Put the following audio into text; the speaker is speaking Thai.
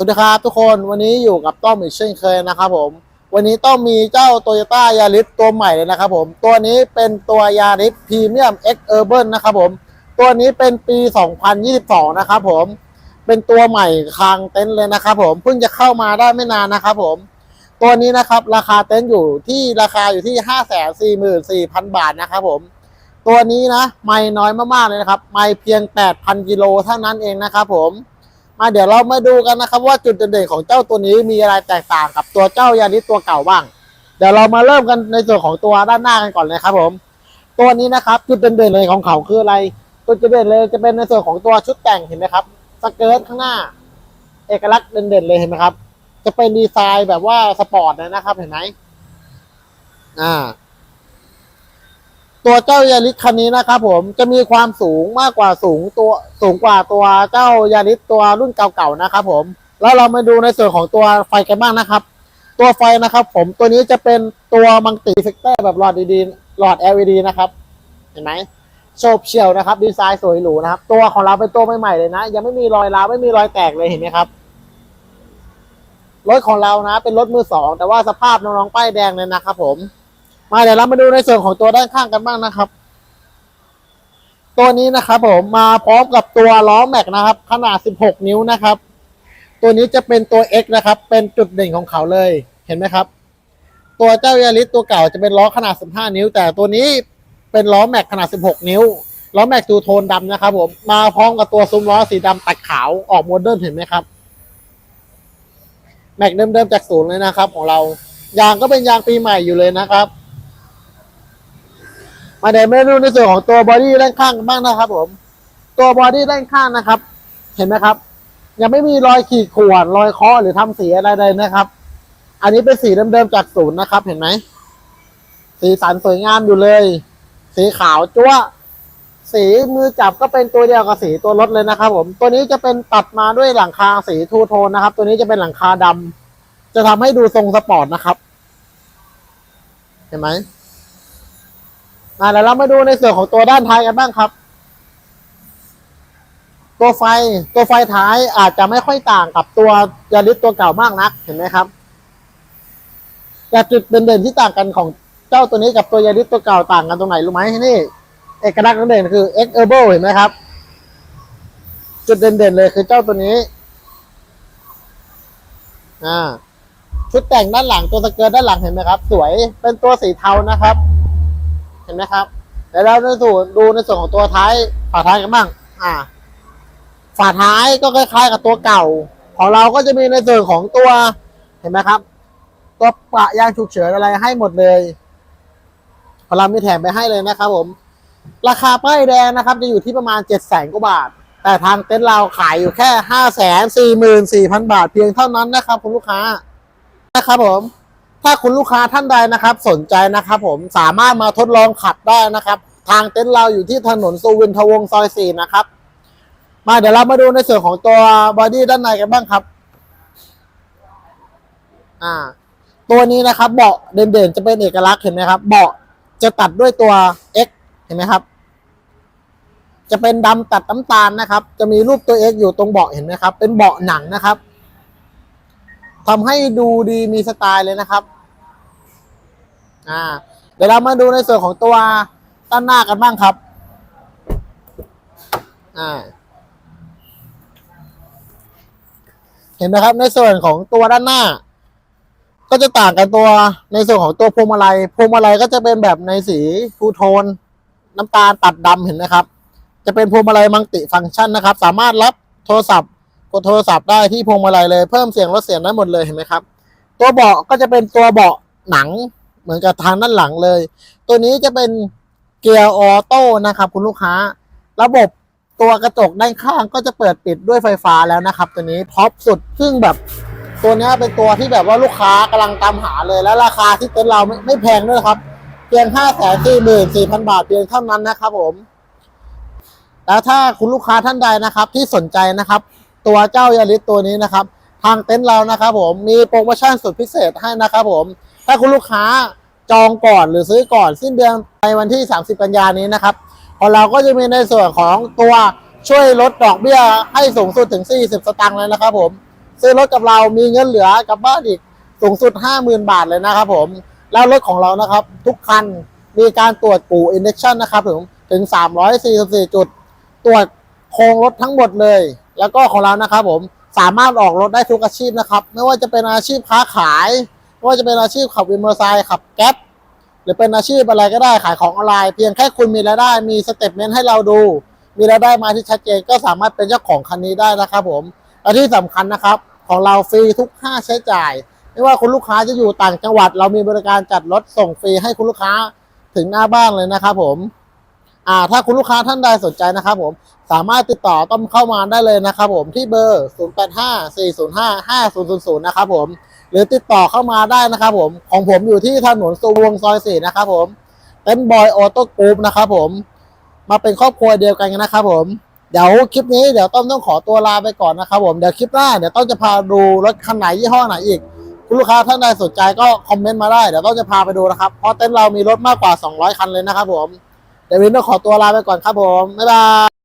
สวัสดีครับทุกคนวันนี้อยู่กับต้อมอีกเช่นเคยนะครับผมวันนี้ต้องมีเจ้า t o y ยต้ายาริสตัวใหม่เลยนะครับผมตัวนี้เป็นตัวยาริสพรีเมียม X Urban นะครับผมตัวนี้เป็นปี 2022 นะครับผมเป็นตัวใหม่คางเต็นท์เลยนะครับผมเพิ่งจะเข้ามาได้ไม่นานนะครับผมตัวนี้นะครับราคาเต็นท์อยู่ที่ราคาอยู่ที่ 544,000 บาทนะครับผมตัวนี้นะไม่น้อยมากๆเลยนะครับไม่เพียง 8,000กิโลเท่านั้นเองนะครับผม มาเดี๋ยวเรามาดูกันนะครับ ว่าจุดเด่นๆของเจ้าตัวนี้มีอะไรแตกต่างกับตัวเจ้ายาริสตัวเก่าบ้าง เดี๋ยวเรามาเริ่มกันในส่วนของตัวด้านหน้ากันก่อนเลยครับผม ตัวนี้นะครับจุดเด่นๆเลยของเขาคืออะไรตัวจุดเด่นเลยจะเป็นในส่วนของตัวชุดแต่งเห็นไหมครับสเกิร์ตข้างหน้า เอกลักษณ์เด่นๆเลยเห็นไหมครับ จะเป็นดีไซน์แบบว่าสปอร์ตเลยนะครับ เห็นไหมอ่า ตัวเจ้ายาริสคันนี้นะครับผมจะมีความสูงมากกว่าสูงตัวสูงกว่าตัวเจ้ายาริสตัวรุ่นเก่าๆนะครับผมแล้วเรามาดูในส่วนของตัวไฟกันบ้างนะครับ ตัวไฟนะครับ ผมตัวนี้จะเป็นตัวมังติเฟกเตอร์แบบหลอดดีๆหลอด LED นะครับ เห็นไหมโฉบเฉี่ยวนะครับ ดีไซน์สวยหรูนะครับ ตัวของเราเป็นตัวใหม่ๆเลยนะ ยังไม่มีรอยร้าวไม่มีรอยแตกเลยเห็นไหมครับรถของเรานะ เป็นรถมือสองแต่ว่าสภาพน้องๆป้ายแดงเลยนะครับผม มาเดี๋ยวเรามาดูในส่วนของตัวด้านข้างกันบ้างนะครับ ตัวนี้นะครับผมมาพร้อมกับตัวล้อแม็กนะครับ ขนาด 16 นิ้วนะครับ ตัวนี้จะเป็นตัว X นะครับ เป็นจุดเด่นของเขาเลยเห็นไหมครับ ตัวเจ้ายาริสตัวเก่าจะเป็นล้อขนาด 15 นิ้ว แต่ตัวนี้เป็นล้อแม็กขนาด 16 นิ้วล้อแม็กตูโทนดำนะครับผมมาพร้อมกับตัวซุ้มล้อสีดำตัดขาวออกโมเดิร์นเห็นไหมครับแม็กเดิมๆจากศูนย์เลยนะครับ ของเรายางก็เป็นยางปีใหม่อยู่เลยนะครับ มาเดี๋ยวเมนูในส่วนของตัวบอดี้ด้านข้างบ้างนะครับ ผม ตัวบอดี้ด้านข้างนะครับ เห็นไหมครับ ยังไม่มีรอยขีดข่วนรอยเคาะหรือทำสีอะไรเลยนะครับ อันนี้เป็นสีเดิมๆจากศูนย์นะครับ เห็นไหมสีสันสวยงามอยู่เลย สีขาวจั๊วสีมือจับก็เป็นตัวเดียวกับสีตัวรถเลยนะครับผมตัวนี้จะเป็นตัดมาด้วยหลังคาสีทูโทนนะครับ ตัวนี้จะเป็นหลังคาดำจะทำให้ดูทรงสปอร์ตนะครับ เห็นไหม มาเดี๋ยวเรามาดูในส่วนของตัวด้านท้ายกันบ้างครับ ตัวไฟตัวไฟท้ายอาจจะไม่ค่อยต่างกับตัวยาริสตัวเก่ามากนักเห็นไหมครับแต่จุดเด่นๆที่ต่างกันของเจ้าตัวนี้กับตัวยาริสตัวเก่าต่างกันตรงไหนรู้ไหมนี่ เอกลักษณ์เด่นคือ X e r b o เห็นไหมครับ จุดเด่นๆเลยคือเจ้าตัวนี้ อ่าชุดแต่งด้านหลังตัวสเกิร์ตด้านหลังเห็นไหมครับ สวยเป็นตัวสีเทานะครับ ห็นไหมครับเดี๋ยวเราในส่วนดูในส่วนของตัวท้ายฝาท้ายกันบ้าง อ่า ฝาท้ายก็คล้ายๆ กับตัวเก่า ของเราก็จะมีในส่วนของตัว เห็นไหมครับ ตัวปะยางฉุกเฉินอะไรให้หมดเลยพอเรามีแถมไปให้เลยนะครับ ผม ราคาป้ายแดงนะครับ จะอยู่ที่ประมาณเจ็ดแสนกว่าบาท แต่ทางเต็นท์เราขายอยู่แค่ห้าแสนสี่หมื่นสี่พันบาทเพียงเท่านั้นนะครับ คุณลูกค้านะครับผม ถ้าคุณลูกค้าท่านใดนะครับ สนใจนะครับ ผมสามารถมาทดลองขับได้นะครับ ทางเต็นท์เราอยู่ที่ถนนสุวินทวงศ์ซอยสี่นะครับ มาเดี๋ยวเรามาดูในส่วนของตัวบอดี้ด้านในกันบ้างครับ อ่า ตัวนี้นะครับ เบาะเด่นๆจะเป็นเอกลักษณ์เห็นไหมครับ เบาะจะตัดด้วยตัว X เห็นไหมครับ จะเป็นดำตัดน้ำตาลนะครับ จะมีรูปตัว X อยู่ตรงเบาะเห็นไหมครับ เป็นเบาะหนังนะครับ ทำให้ดูดีมีสไตล์เลยนะครับ อ่า เดี๋ยวเรามาดูในส่วนของตัวด้านหน้ากันบ้างครับ อ่า เห็นไหมครับในส่วนของตัวด้านหน้า ก็จะต่างกันตัวในส่วนของตัวพวงมาลัยพวงมาลัยก็จะเป็นแบบในสีฟูโทน น้ำตาลตัดดำเห็นไหมครับ จะเป็นพวงมาลัยมังติฟังก์ชันนะครับ สามารถรับโทรศัพท์ กดโทรศัพท์ได้ที่พวงมาลัยเลยเพิ่มเสียงลดเสียงได้หมดเลยเห็นไหมครับ ตัวเบาะก็จะเป็นตัวเบาะหนังเหมือนกับทางด้านหลังเลย ตัวนี้จะเป็นเกียร์ออโต้นะครับ คุณลูกค้า ระบบตัวกระจกด้านข้างก็จะเปิดปิดด้วยไฟฟ้าแล้วนะครับ ตัวนี้ท็อปสุดซึ่งแบบตัวนี้เป็นตัวที่แบบว่าลูกค้ากำลังตามหาเลยและราคาที่เต็นเราไม่ไม่แพงด้วยครับเพียงห้าแสนสี่หมื่นสี่พันบาทเพียงเท่านั้นนะครับผม แล้วถ้าคุณลูกค้าท่านใดนะครับ ที่สนใจนะครับ ตัวเจ้ายาริสตัวนี้นะครับ ทางเต็นท์เรานะครับผมมีโปรโมชั่นสุดพิเศษให้นะครับผม ถ้าคุณลูกค้าจองก่อนหรือซื้อก่อนสิ้นเดือนในวันที่ 30 กันยานี้นะครับของเราก็จะมีในส่วนของตัวช่วยลดดอกเบี้ยให้สูงสุดถึง 40 สตางค์เลยนะครับผม ซื้อรถกับเรามีเงินเหลือกลับบ้านอีกสูงสุด 50,000 บาทเลยนะครับผมแล้วรถของเรานะครับ ทุกคันมีการตรวจกู่อินเดคชั่นนะครับผมถึง 344 จุด ตรวจโครงรถทั้งหมดเลย แล้วก็ของเรานะครับผมสามารถออกรถได้ทุกอาชีพนะครับ ไม่ว่าจะเป็นอาชีพค้าขายไม่ว่าจะเป็นอาชีพขับวินมอเตอร์ไซค์ขับแก๊ปหรือเป็นอาชีพอะไรก็ได้ขายของออนไลน์เพียงแค่คุณมีรายได้มีสเต็ปเมนต์ให้เราดู มีรายได้มาที่ชัดเจนก็สามารถเป็นเจ้าของคันนี้ได้นะครับผมและที่สำคัญนะครับ ของเราฟรีทุกค่าใช้จ่าย ไม่ว่าคุณลูกค้าจะอยู่ต่างจังหวัด เรามีบริการจัดรถส่งฟรีให้คุณลูกค้าถึงหน้าบ้านเลยนะครับผม อ่าถ้าคุณลูกค้าท่านใดสนใจนะครับผมสามารถติดต่อต้อมเข้ามาได้เลยนะครับผมที่เบอร์ 0854055000 นะครับผม หรือติดต่อเข้ามาได้นะครับผม ของผมอยู่ที่ถนนสุวงซอยสี่นะครับผม เป็นบอยออโต้กรุ๊ปนะครับผม มาเป็นครอบครัวเดียวกันนะครับผม เดี๋ยวคลิปนี้เดี๋ยวต้อมต้องขอตัวลาไปก่อนนะครับผม เดี๋ยวคลิปหน้าเดี๋ยวต้อมจะพาดูรถคันไหนยี่ห้อไหนอีก คุณลูกค้าท่านใดสนใจก็คอมเมนต์มาได้ เดี๋ยวต้อมจะพาไปดูนะครับ เพราะเต็นท์เรามีรถมากกว่า 200 คันเลยนะครับผม เดี๋ยววินต้องขอตัวลาไปก่อนครับผม บ๊ายบาย